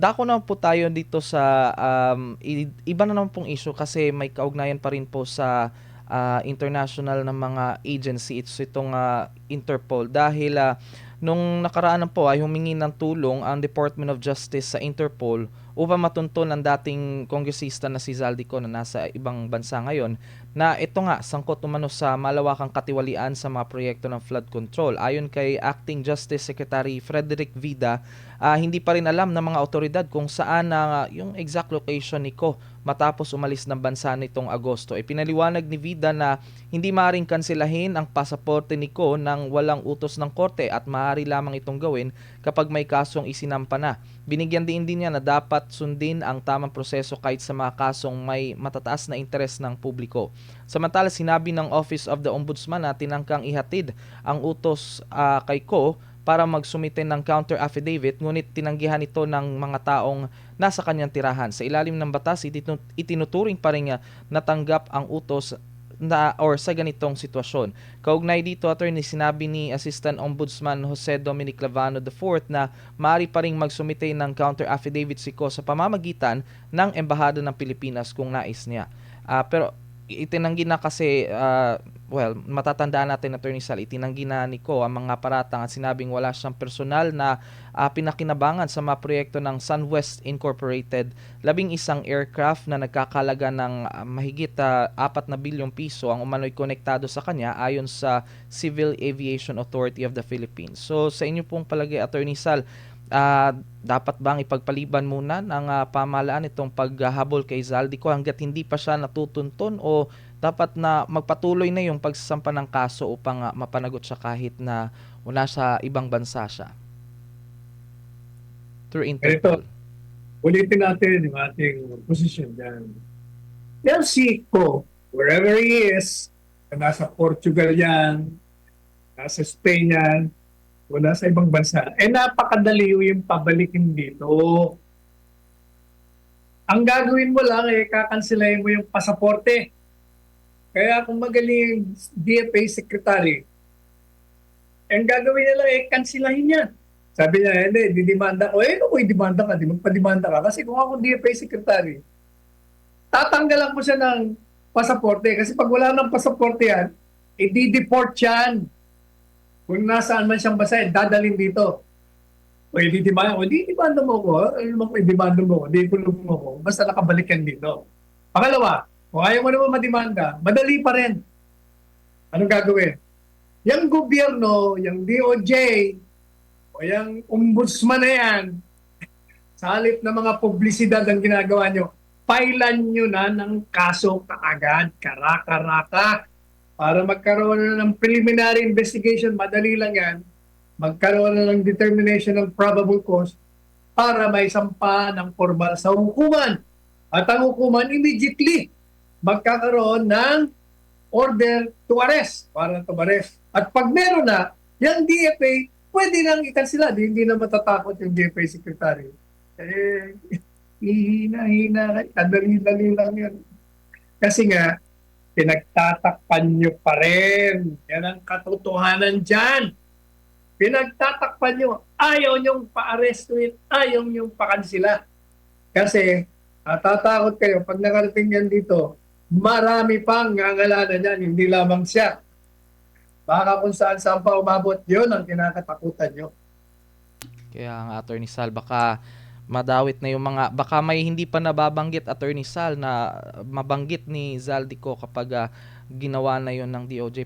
dako naman po tayo dito sa um, iba na naman pong issue kasi may kaugnayan pa rin po sa ah, international na mga agency. It's itong ah, Interpol. Dahil ah, nung nakaraan po ay humingi ng tulong ang Department of Justice sa Interpol upang matunton ang dating kongresista na si Zaldico na nasa ibang bansa ngayon na ito nga sangkot umano sa malawakang katiwalian sa mga proyekto ng flood control. Ayon kay Acting Justice Secretary Frederick Vida, ah, hindi pa rin alam ng mga otoridad kung saan na yung exact location ni Ko matapos umalis ng bansa nitong Agosto. Ipinaliwanag ni Vida na hindi maaaring kansilahin ang pasaporte ni Ko nang walang utos ng korte at maaari lamang itong gawin kapag may kasong isinampa na. Binigyan din din niya na dapat sundin ang tamang proseso kahit sa mga kasong may matataas na interes ng publiko. Samantala sinabi ng Office of the Ombudsman na tinangkang ihatid ang utos ah, kay Ko para magsumite ng counter affidavit ngunit tinanggihan ito ng mga taong nasa kanyang tirahan. Sa ilalim ng batas, itinu- itinuturing pa rin ah, natanggap ang utos na or sa ganitong sitwasyon. Kaugnay dito, attorney, sinabi ni Assistant Ombudsman Jose Dominic Lavano IV na maaari pa ring magsumite ng counter affidavit si Ko sa pamamagitan ng Embahada ng Pilipinas kung nais niya. Ah, pero itinanggi na kasi, ah, well, matatandaan natin, Attorney Sal, itinanggi na ni Ko ang mga paratang at sinabing wala siyang personal na ah, pinakinabangan sa mga proyekto ng SunWest Incorporated, labing isang aircraft na nagkakalaga ng ah, mahigit ah, 4 na bilyong piso ang umano'y konektado sa kanya ayon sa Civil Aviation Authority of the Philippines. So sa inyo pong palagay, Attorney Sal, ah, dapat bang ipagpaliban muna ng ah, pamahalaan itong paghahabol kay Zaldico hanggat hindi pa siya natutuntun o dapat na magpatuloy na yung pagsasampa ng kaso upang ah, mapanagot siya kahit na wala sa ibang bansa siya? Through Interpol. ulitin natin yung ating position dyan. Yan si Ko, wherever he is, nasa Portugal yan, nasa Spain yan, o nasa ibang bansa, eh napakadali yung pabalikin dito. Ang gagawin mo lang, eh, kakansilahin mo yung pasaporte. Kaya kung magaling DFA secretary, ang gagawin nila, eh, kansilahin yan. Sabi niya, hindi, didimanda ko. Eh, kung i-demanda ka, di magpa-demanda ka. Kasi kung ako DFA secretary, tatanggalan ko siya ng pasaporte. Kasi pag wala ng pasaporte yan, i-deport yan. Kung nasaan man siyang basa, dadalhin dito. O i-demanda ko, di demanda mo ko. Mo i-demanda mo ko, di kulong mo ko. Basta nakabalik yan dito. Pangalawa, kung ayaw mo naman mademanda, madali pa rin. Anong gagawin? Yung gobyerno, yung DOJ, o yung ombudsman na yan, sa halip na mga publisidad ang ginagawa nyo, pailan nyo na ng kaso kaagad, karaka-raka, para magkaroon na ng preliminary investigation, madali lang yan, magkaroon na ng determination ng probable cause para may sampa ng formal sa hukuman. At ang hukuman immediately magkakaroon ng order to arrest, para to arrest. At pag meron na, yung DFA, pwede nang ikansila. Di, hindi na matatakot yung DFA secretary. Eh, hihina-hina, kadali-dali lang yan. Kasi nga, pinagtatakpan nyo pa rin. Yan ang katotohanan dyan. Pinagtatakpan nyo. Ayaw nyong pa-arrestuin. Ayaw nyong pakansila. Kasi, natatakot kayo, pag nakarating yan dito, marami pang ngangalanan yan, hindi lamang siya. Baka kung saan saan pa umabot, yun ang kinakatakutan nyo. Kaya nga Attorney Sal baka madawit na yung mga baka may hindi pa nababanggit Attorney Sal na mabanggit ni Zaldico kapag ah, ginawa na yon ng DOJ